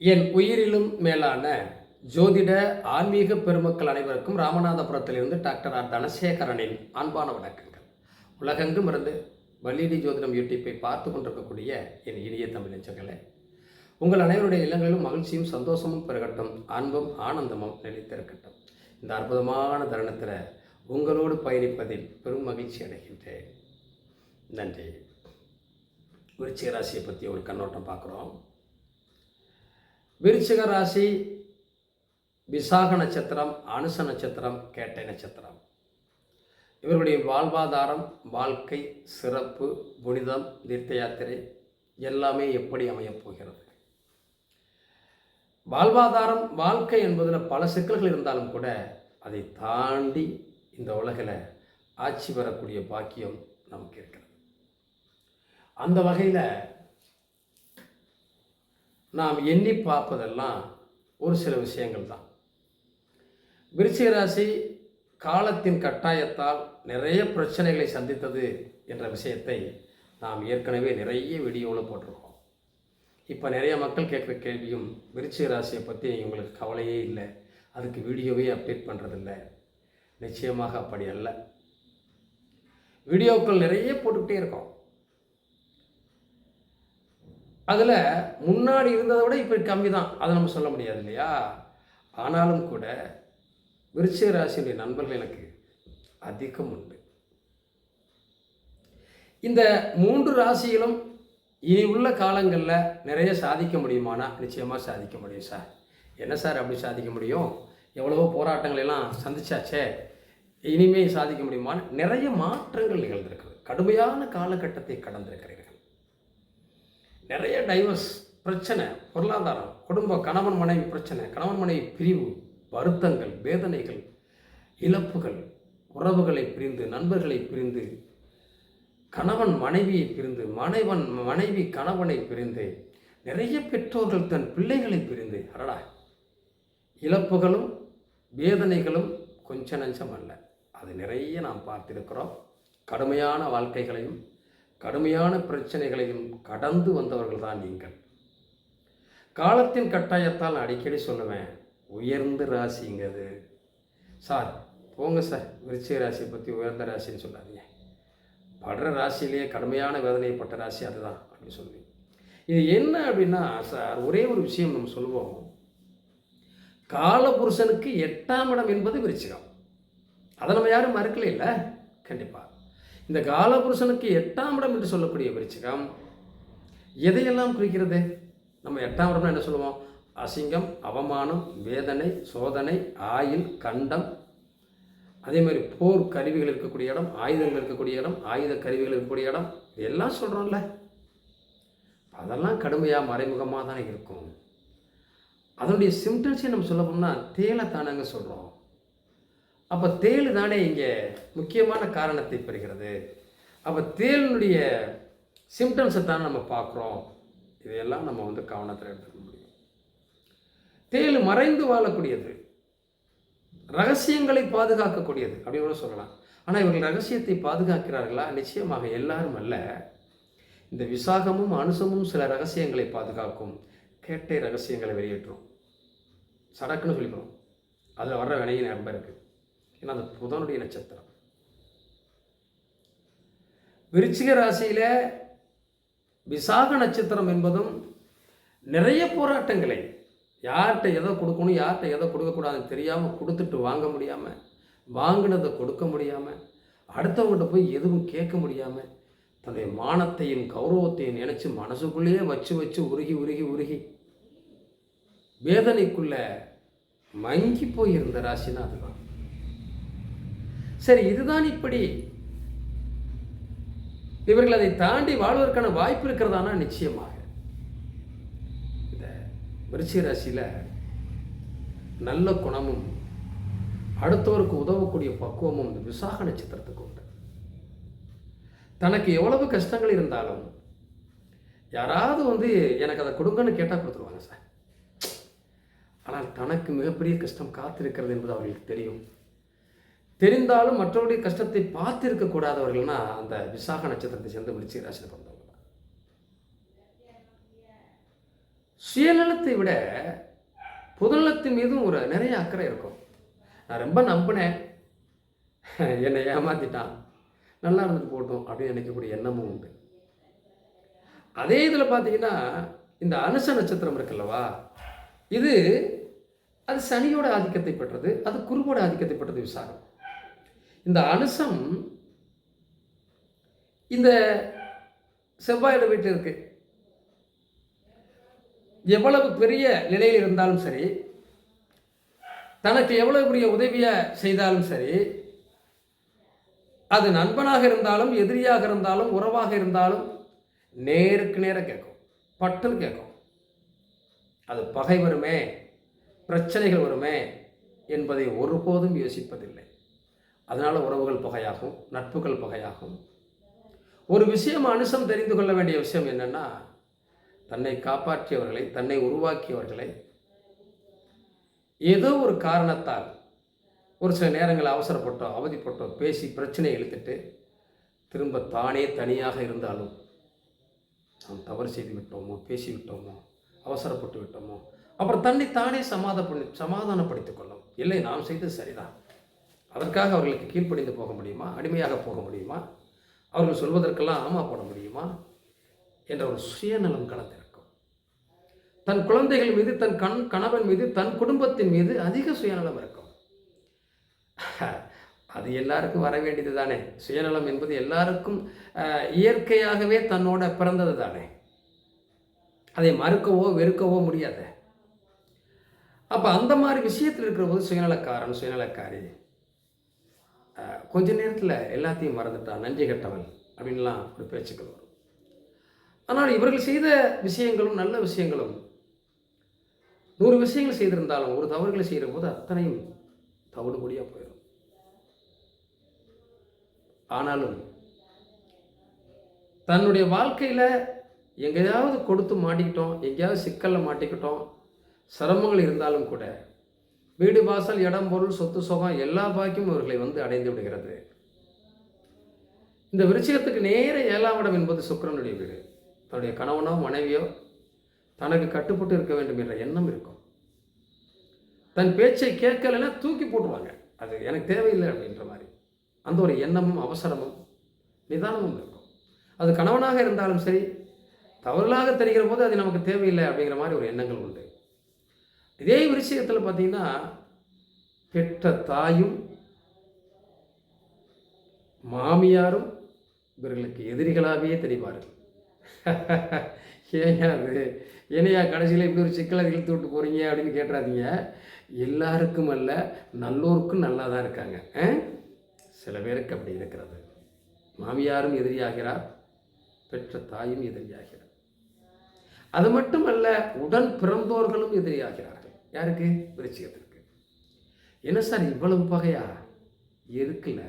என் உயிரிலும் மேலான ஜோதிட ஆன்மீக பெருமக்கள் அனைவருக்கும் ராமநாதபுரத்திலிருந்து டாக்டர் ஆர் தனசேகரனின் அன்பான வணக்கங்கள். உலகெங்கும் இருந்து வள்ளிடி ஜோதிடம் யூடியூப்பை பார்த்து கொண்டிருக்கக்கூடிய என் இனிய தமிழ் நெஞ்சங்களே உங்கள் அனைவருடைய இல்லங்களிலும் மகிழ்ச்சியும் சந்தோஷமும் பெருகட்டும் அன்பும் ஆனந்தமும் நிலைத்திருக்கட்டும். இந்த அற்புதமான தருணத்தில் உங்களோடு பயணிப்பதில் பெரும் மகிழ்ச்சி அடைகின்றேன். நன்றி. விருச்சிக ராசியை பற்றி ஒரு கண்ணோட்டம் பார்க்குறோம். விருச்சிக ராசி விசாக நட்சத்திரம் அனுச நட்சத்திரம் கேட்டை நட்சத்திரம். இவர்களுடைய வாழ்வாதாரம் வாழ்க்கை சிறப்பு புனிதம் தீர்த்த யாத்திரை எல்லாமே எப்படி அமையப் போகிறது? வாழ்வாதாரம் வாழ்க்கை என்பதில் பல சிக்கல்கள் இருந்தாலும் கூட அதை தாண்டி இந்த உலகில் ஆட்சி பெறக்கூடிய பாக்கியம் நமக்கு இருக்கிறது. அந்த வகையில் நாம் எண்ணி பார்ப்பதெல்லாம் ஒரு சில விஷயங்கள் தான். விருச்சிக ராசி காலத்தின் கட்டாயத்தால் நிறைய பிரச்சனைகளை சந்தித்தது என்ற விஷயத்தை நாம் ஏற்கனவே நிறைய வீடியோவில் போட்டிருக்கோம். இப்போ நிறைய மக்கள் கேட்குற கேள்வியும் விருச்சிக ராசியை பற்றி உங்களுக்கு கவலையே இல்லை. அதுக்கு வீடியோவே அப்டேட் பண்ணுறதில்ல நிச்சயமாக அப்படி அல்ல. வீடியோக்கள் நிறைய போட்டுக்கிட்டே இருக்கோம். அதில் முன்னாடி இருந்ததை விட இப்போ கம்மி தான் அதை நம்ம சொல்ல முடியாது இல்லையா? ஆனாலும் கூட விருச்சிக ராசியுடைய நண்பர்கள் எனக்கு அதிகம் உண்டு. இந்த மூன்று ராசியிலும் இனி உள்ள காலங்களில் நிறைய சாதிக்க முடியுமானா? நிச்சயமாக சாதிக்க முடியும் சார். என்ன சார் அப்படி சாதிக்க முடியும்? எவ்வளவோ போராட்டங்கள் எல்லாம் சந்திச்சாச்சே. இனிமே சாதிக்க முடியுமான்னு நிறைய மாற்றங்கள் நிகழ்ந்திருக்குது. கடுமையான காலகட்டத்தை கடந்திருக்கிறீர்கள். நிறைய டைவர்ஸ் பிரச்சனை பொருளாதாரம் குடும்ப கணவன் மனைவி பிரச்சனை கணவன் மனைவி பிரிவு வருத்தங்கள் வேதனைகள் இழப்புகள் உறவுகளை பிரிந்து நண்பர்களை பிரிந்து கணவன் மனைவியை பிரிந்து மனைவன் மனைவி கணவனை பிரிந்து நிறைய பெற்றோர்கள் தன் பிள்ளைகளை பிரிந்து. அடடா. இழப்புகளும் வேதனைகளும் கொஞ்ச நஞ்சம் அல்ல. அது நிறைய நாம் பார்த்திருக்கிறோம். கடுமையான வாழ்க்கைகளையும் கடுமையான பிரச்சனைகளையும் கடந்து வந்தவர்கள் தான் நீங்கள். காலத்தின் கட்டாயத்தால் நான் அடிக்கடி சொல்லுவேன் உயர்ந்த ராசிங்கிறது. சார் போங்க சார் விருச்சிக ராசியை பற்றி உயர்ந்த ராசின்னு சொல்லாதீங்க. படுற ராசியிலேயே கடுமையான வேதனைப்பட்ட ராசி அதுதான் அப்படின்னு சொல்லுவேன் இது என்ன அப்படின்னா சார் ஒரே ஒரு விஷயம் நம்ம சொல்லுவோம். காலபுருஷனுக்கு எட்டாம் இடம் என்பது விருச்சிகம். அதை நம்ம யாரும் மறுக்கல இல்லை? கண்டிப்பாக இந்த காலபுருஷனுக்கு எட்டாம் இடம் என்று சொல்லக்கூடிய விருச்சிகம் எதையெல்லாம் குறிக்கிறது? நம்ம எட்டாம் இடம்னா என்ன சொல்லுவோம்? அசிங்கம் அவமானம் வேதனை சோதனை ஆயில் கண்டம். அதே மாதிரி போர் கருவிகள் இருக்கக்கூடிய இடம் ஆயுதங்கள் இருக்கக்கூடிய இடம் ஆயுத கருவிகள் இருக்கக்கூடிய இடம் இதெல்லாம் சொல்கிறோம்ல அதெல்லாம் கடுமையாக மறைமுகமாக தானே இருக்கும். அதனுடைய சிம்டம்ஸை நம்ம சொல்ல போனால் தேலை தானங்க சொல்கிறோம் அப்போ தேள் தானே இங்கே முக்கியமான காரணத்தை பெறுகிறது. அப்போ தேளினுடைய சிம்டம்ஸை தானே நம்ம பார்க்குறோம். இதையெல்லாம் நம்ம வந்து கவனத்தில் எடுத்துக்க முடியும். தேள் மறைந்து வாழக்கூடியது. ரகசியங்களை பாதுகாக்கக்கூடியது. அப்படி கூட சொல்லலாம். ஆனால் இவர்கள் ரகசியத்தை பாதுகாக்கிறார்களா? நிச்சயமாக எல்லாரும் அல்ல. இந்த விசாகமும் அனுசமும் சில ரகசியங்களை பாதுகாக்கும். கேட்டை ரகசியங்களை வெளியேற்றும். சடக்குன்னு சொல்லிக்கிறோம். அதில் வர்ற வினையின் நம்ப இருக்குது ஏன்னா அது புதனுடைய நட்சத்திரம். விருச்சிக ராசியில் விசாக நட்சத்திரம் என்பதும் நிறைய போராட்டங்களை யார்கிட்ட எதை கொடுக்கணும் யார்கிட்ட எதை கொடுக்கக்கூடாதுன்னு தெரியாமல் கொடுத்துட்டு வாங்க முடியாமல் வாங்கினதை கொடுக்க முடியாமல் அடுத்தவங்கள்ட்ட போய் எதுவும் கேட்க முடியாமல் தன்னுடைய மானத்தையும் கௌரவத்தையும் நினச்சி மனசுக்குள்ளேயே வச்சு வச்சு உருகி உருகி உருகி வேதனைக்குள்ளே மங்கி போயிருந்த ராசினா அதுதான். சரி இதுதான் இப்படி. இவர்கள் அதை தாண்டி வாழ்வதற்கான வாய்ப்பு இருக்கிறதானா? நிச்சயமாக. இந்த விருச்சிக ராசியில் நல்ல குணமும் அடுத்தவருக்கு உதவக்கூடிய பக்குவமும் இந்த விசாக நட்சத்திரத்துக்கு உண்டு. தனக்கு எவ்வளவு கஷ்டங்கள் இருந்தாலும் யாராவது வந்து எனக்கு அதை கொடுங்கன்னு கேட்டால் கொடுத்துருவாங்க சார். ஆனால் தனக்கு மிகப்பெரிய கஷ்டம் காத்திருக்கிறது என்பது அவர்களுக்கு தெரியும். தெரிந்தாலும் மற்றவருடைய கஷ்டத்தை பார்த்திருக்க கூடாதவர்கள்னா அந்த விசாக நட்சத்திரத்தை சேர்ந்து விருச்சிக ராசியில் பிறந்தவங்க. சுயநலத்தை விட பொதுநலத்தின் மீதும் ஒரு நிறைய அக்கறை இருக்கும். நான் ரொம்ப நம்பினேன். என்னை ஏமாத்திட்டான். நல்லா இருந்துட்டு போகட்டும் அப்படின்னு நினைக்கக்கூடிய எண்ணமும் உண்டு. அதே இதில் பார்த்தீங்கன்னா இந்த அனுச நட்சத்திரம் இருக்குல்லவா இது அது சனியோட ஆதிக்கத்தை பெற்றது அது குருவோட ஆதிக்கத்தை பெற்றது விசாரம் இந்த அனுசம் இந்த செவ்வாயோட வீட்டில் இருக்கு. எவ்வளவு பெரிய நிலையில் இருந்தாலும் சரி தனக்கு எவ்வளவு பெரிய உதவியை செய்தாலும் சரி அது நண்பனாக இருந்தாலும் எதிரியாக இருந்தாலும் உறவாக இருந்தாலும் நேருக்கு நேராக கேட்கும் பட்டுன்னு கேட்கும். அது பகை வருமே பிரச்சனைகள் வருமே என்பதை ஒருபோதும் யோசிப்பதில்லை. அதனால் உறவுகள் பகையாகும் நட்புகள் பகையாகும். ஒரு விஷயம் அனுசம் தெரிந்து கொள்ள வேண்டிய விஷயம் என்னன்னா தன்னை காப்பாற்றியவர்களை தன்னை உருவாக்கியவர்களை ஏதோ ஒரு காரணத்தால் ஒரு சில நேரங்கள் அவசரப்பட்டோ அவதிப்பட்டோ பேசி பிரச்சனை இழுத்துட்டு திரும்ப தானே தனியாக இருந்தாலும் நாம் தவறு செய்து விட்டோமோ பேசி விட்டோமோ அவசரப்பட்டு விட்டோமோ அப்புறம் தன்னை தானே சமாதப்படி சமாதானப்படுத்திக் கொள்ளும் இல்லை நாம் செய்தது சரிதான். அதற்காக அவர்களுக்கு கீழ்ப்படிந்து போக முடியுமா? அடிமையாக போக முடியுமா? அவர்கள் சொல்வதற்கெல்லாம் ஆமா போட முடியுமா? என்ற ஒரு சுயநலம் கலந்திருக்கும். தன் குழந்தைகள் மீது தன் கண் கணவன் மீது தன் குடும்பத்தின் மீது அதிக சுயநலம் இருக்கும். அது எல்லாருக்கும் வர வேண்டியது தானே. சுயநலம் என்பது எல்லாருக்கும் இயற்கையாகவே தன்னோட பிறந்தது தானே. அதை மறுக்கவோ வெறுக்கவோ முடியாது. அப்போ அந்த மாதிரி விஷயத்தில் இருக்கிற போது சுயநலக்காரன் சுயநலக்காரி கொஞ்ச நேரத்தில் எல்லாத்தையும் மறந்துட்டான் நன்றி கட்டவன் அப்படின்லாம் ஒரு பேச்சுக்கள் வரும். ஆனால் இவர்கள் செய்த விஷயங்களும் நல்ல விஷயங்களும் நூறு விஷயங்கள் செய்திருந்தாலும் ஒரு தவறுகளை செய்கிற போது அத்தனையும் தவிடுபடியாக போயிடும். ஆனாலும் தன்னுடைய வாழ்க்கையில் எங்கேயாவது கொடுத்து மாட்டிக்கிட்டோம் எங்கேயாவது சிக்கலில் மாட்டிக்கிட்டோம் சிரமங்கள் இருந்தாலும் கூட வீடு வாசல் இடம் பொருள் சொத்து சுகம் எல்லா பாக்கியும் இவர்களை வந்து அடைந்து விடுகிறது. இந்த விருச்சிகத்துக்கு நேர ஏழாம் இடம் என்பது சுக்கரனுடைய வீடு. தன்னுடைய கணவனோ மனைவியோ தனக்கு கட்டுப்பட்டு இருக்க வேண்டும் என்ற எண்ணம் இருக்கும். தன் பேச்சை கேட்கலைன்னா தூக்கி போட்டுருவாங்க. அது எனக்கு தேவையில்லை அப்படின்ற மாதிரி. அந்த ஒரு எண்ணமும் அவசரமும் நிதானமும் இருக்கும். அது கணவனாக இருந்தாலும் சரி தவறுதலாக தெரிகிற போது அது நமக்கு தேவையில்லை அப்படிங்கிற மாதிரி ஒரு எண்ணங்கள் உண்டு. இதே விஷயத்தில் பார்த்தீங்கன்னா பெற்ற தாயும் மாமியாரும் இவர்களுக்கு எதிரிகளாகவே தெரிவார்கள். ஏங்க அது? என்னையா கடைசியில் இப்படி ஒரு சிக்கலை இழுத்து விட்டு போகிறீங்க அப்படின்னு கேட்டுறாதீங்க. எல்லாருக்கும் அல்ல நல்லோருக்கும் நல்லா தான் இருக்காங்க சில பேருக்கு அப்படி இருக்கிறது. மாமியாரும் எதிரியாகிறார் பெற்ற தாயும் எதிரியாகிறார். அது மட்டுமல்ல உடன் பிறந்தோர்களும் எதிரியாகிறார்கள். யாருக்கு? விருச்சிகத்திற்கு என்ன சார் இவ்வளவு பகையா? இருக்குல்ல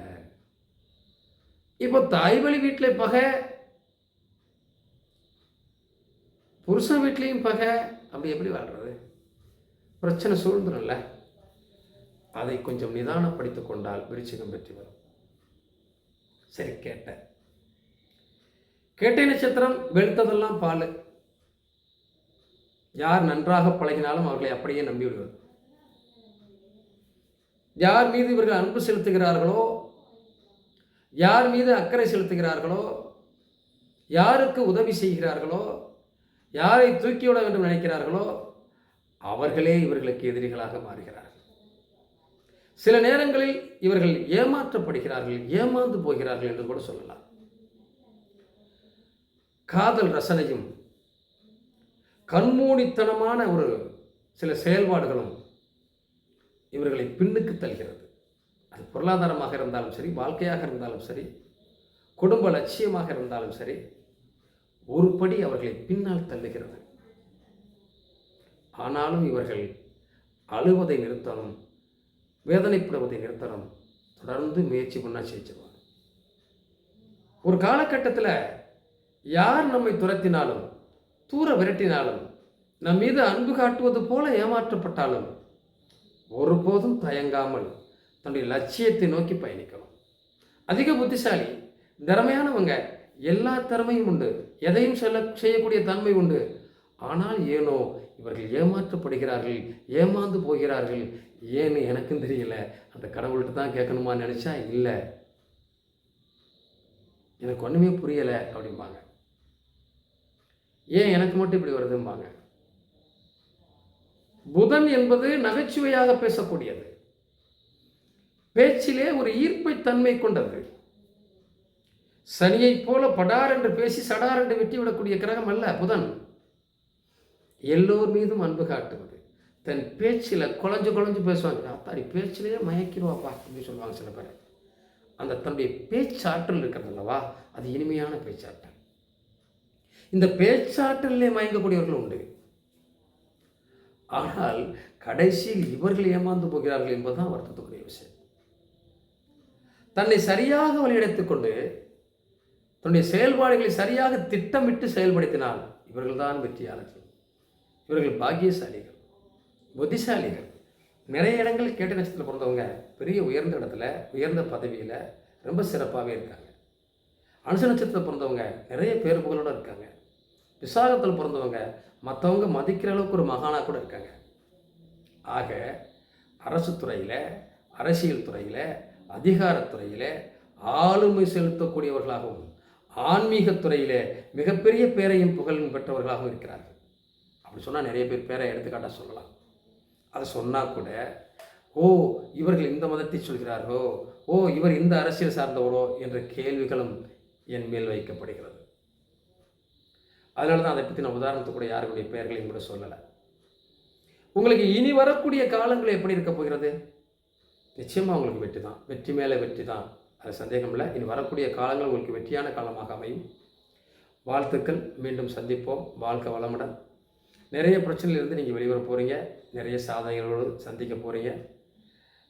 இப்போ தாய் வழி வீட்டில் பகை புருஷன் வீட்லேயும் பகை அப்படி எப்படி வாழ்றது? பிரச்சனை சூழ்ந்துடும்ல அதை கொஞ்சம் நிதானப்படுத்திக் கொண்டால் விருச்சிகம் பெற்று வரும் சரி கேட்டேன். கேட்டை நட்சத்திரம் வெளுத்ததெல்லாம் பால். யார் நன்றாக பழகினாலும் அவர்களை அப்படியே நம்பிவிடுவது. யார் மீது இவர்கள் அன்பு செலுத்துகிறார்களோ யார் மீது அக்கறை செலுத்துகிறார்களோ யாருக்கு உதவி செய்கிறார்களோ யாரை தூக்கிவிட வேண்டும் நினைக்கிறார்களோ அவர்களே இவர்களுக்கு எதிரிகளாக மாறுகிறார்கள். சில நேரங்களில் இவர்கள் ஏமாற்றப்படுகிறார்கள் ஏமாந்து போகிறார்கள் என்று கூட சொல்லலாம். காதல் ரசனையும் கண்மூடித்தனமான ஒரு சில செயல்பாடுகளும் இவர்களை பின்னுக்கு தள்ளுகிறது. அது பொருளாதாரமாக இருந்தாலும் சரி வாழ்க்கையாக இருந்தாலும் சரி குடும்ப லட்சியமாக இருந்தாலும் சரி ஒரு படி அவர்களை பின்னால் தள்ளுகிறது. ஆனாலும் இவர்கள் அழுவதை நிறுத்தணும் வேதனைப்படுவதை நிறுத்தணும் தொடர்ந்து முயற்சி பண்ணால் ஜெயிச்சிருவாங்க. ஒரு காலகட்டத்தில் யார் நம்மை துரத்தினாலும் தூர விரட்டினாலும் நம் மீது அன்பு காட்டுவது போல ஏமாற்றப்பட்டாலும் ஒருபோதும் தயங்காமல் தன்னுடைய லட்சியத்தை நோக்கி பயணிக்கணும் அதிக புத்திசாலி திறமையானவங்க எல்லா திறமையும் உண்டு எதையும் சொல்ல செய்யக்கூடிய தன்மை உண்டு. ஆனால் ஏனோ இவர்கள் ஏமாற்றப்படுகிறார்கள் ஏமாந்து போகிறார்கள் ஏன்னு எனக்கும் தெரியல. அந்த கடவுள்கிட்ட தான் கேட்கணுமா நினச்சா இல்லை. எனக்கு ஒன்றுமே புரியலை அப்படிம்பாங்க. ஏன் எனக்கு மட்டும் இப்படி வருதும்பாங்க? புதன் என்பது நகைச்சுவையாக பேசக்கூடியது. பேச்சிலே ஒரு ஈர்ப்பை தன்மை கொண்டது. சனியைப் போல படார் என்று பேசி சடார் என்று வெட்டி விடக்கூடிய கிரகம் அல்ல புதன். எல்லோர் மீதும் அன்பு காட்டுவது. தன் பேச்சில் குழஞ்சு குழஞ்சு பேசுவாங்க. அத்தாடி பேச்சிலேயே மயக்கிடுவாப்பா அப்படின்னு சொல்லுவாங்க சில பேர். அந்த தன்னுடைய பேச்சாற்றல் இருக்கிறது அல்லவா? அது இனிமையான பேச்சாற்றல். இந்த பேச்சாற்றலே மயங்கக்கூடியவர்கள் உண்டு. ஆனால் கடைசியில் இவர்கள் ஏமாந்து போகிறார்கள் என்பதுதான் வருத்தத்துக்குரிய விஷயம். தன்னை சரியாக வழியடைத்துக் கொண்டு தன்னுடைய செயல்பாடுகளை சரியாக திட்டமிட்டு செயல்படுத்தினால் இவர்கள்தான் வெற்றியாளர்கள். இவர்கள் பாக்கியசாலிகள் புத்திசாலிகள். நிறைய இடங்கள் கேட்ட நட்சத்திரத்தில் பிறந்தவங்க பெரிய உயர்ந்த இடத்துல உயர்ந்த பதவியில் ரொம்ப சிறப்பாகவே இருக்காங்க. அனுச நட்சத்திரத்தில் பிறந்தவங்க நிறைய பேர் புகழோடு இருக்காங்க. விசாகத்தில் பிறந்தவங்க மற்றவங்க மதிக்கிற அளவுக்கு ஒரு மகானாக கூட இருக்காங்க. ஆக அரசு துறையில் அரசியல் துறையில் அதிகாரத்துறையில் ஆளுமை செலுத்தக்கூடியவர்களாகவும் ஆன்மீகத்துறையில் மிகப்பெரிய பேரையும் புகழும் பெற்றவர்களாகவும் இருக்கிறார்கள். அப்படி சொன்னால் நிறைய பேர் பேரை எடுத்துக்காட்டாக சொல்லலாம். அதை சொன்னால் கூட ஓ இவர்கள் இந்த மதத்தை சொல்கிறார்களோ ஓ இவர் இந்த அரசியல் சார்ந்தவரோ என்ற கேள்விகளும் என் மேல் வைக்கப்படுகிறது. அதனால தான் அதை பற்றி நான் உதாரணத்துக்கு கூட யாருடைய பெயர்களையும் கூட சொல்லலை. உங்களுக்கு இனி வரக்கூடிய காலங்கள் எப்படி இருக்க போகிறது? நிச்சயமாக உங்களுக்கு வெற்றி தான். வெற்றி மேலே வெற்றி தான். அது சந்தேகம் இல்லை. இனி வரக்கூடிய காலங்கள் உங்களுக்கு வெற்றியான காலமாக அமையும். வாழ்த்துக்கள். மீண்டும் சந்திப்போம். வாழ்க்கை வளமுடன். நிறைய பிரச்சனையிலிருந்து நீங்கள் வெளிவர போகிறீங்க நிறைய சாதனைகளோடு சந்திக்க போகிறீங்க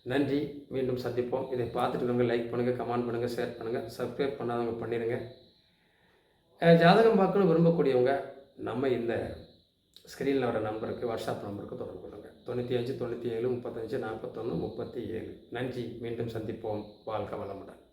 நன்றி. மீண்டும் சந்திப்போம். இதை பார்த்துட்டு இருந்தவங்க லைக் பண்ணுங்கள் கமெண்ட் பண்ணுங்கள் ஷேர் பண்ணுங்கள் சப்ஸ்கிரைப் பண்ணாதவங்க பண்ணிடுங்க ஜாதகம் பார்க்கணும் விரும்பக்கூடியவங்க நம்ம இந்த ஸ்க்ரீனில் வர நம்பருக்கு வாட்ஸ்அப் நம்பருக்கு தொடர்பு கொள்ளுங்கள் தொண்ணூற்றி அஞ்சு தொண்ணூற்றி ஏழு முப்பத்தஞ்சு நாற்பத்தொன்று முப்பத்தி ஏழு. நன்றி. மீண்டும் சந்திப்போம். வாழ்க வளமுடன்.